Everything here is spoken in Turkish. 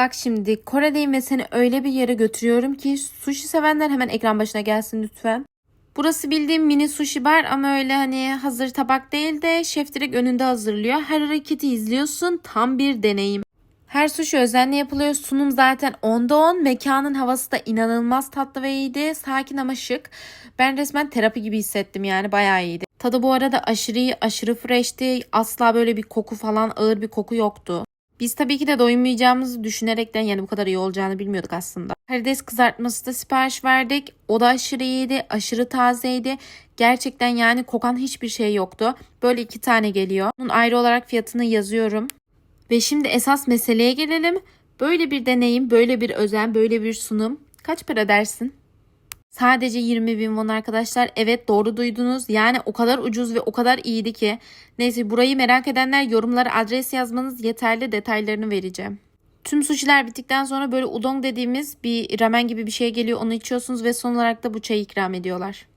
Bak şimdi Kore'deyim ve seni öyle bir yere götürüyorum ki sushi sevenler hemen ekran başına gelsin lütfen. Burası bildiğim mini sushi bar ama öyle hani hazır tabak değil de şef direkt önünde hazırlıyor. Her hareketi izliyorsun tam bir deneyim. Her sushi özenle yapılıyor. Sunum zaten 10'da 10. Mekanın havası da inanılmaz tatlı ve iyiydi. Sakin ama şık. Ben resmen terapi gibi hissettim yani bayağı iyiydi. Tadı bu arada aşırı iyi, aşırı freshti. Asla böyle bir koku falan ağır bir koku yoktu. Biz tabii ki de doymayacağımızı düşünerekten yani bu kadar iyi olacağını bilmiyorduk aslında. Karides kızartması da sipariş verdik. O da aşırı iyiydi, aşırı tazeydi. Gerçekten yani kokan hiçbir şey yoktu. Böyle iki tane geliyor. Bunun ayrı olarak fiyatını yazıyorum. Ve şimdi esas meseleye gelelim. Böyle bir deneyim, böyle bir özen, böyle bir sunum. Kaç para dersin? Sadece 20 bin won arkadaşlar. Evet doğru duydunuz. Yani o kadar ucuz ve o kadar iyiydi ki. Neyse burayı merak edenler yorumlara adres yazmanız yeterli detaylarını vereceğim. Tüm sushiler bittikten sonra böyle udon dediğimiz bir ramen gibi bir şey geliyor. Onu içiyorsunuz ve son olarak da bu çayı ikram ediyorlar.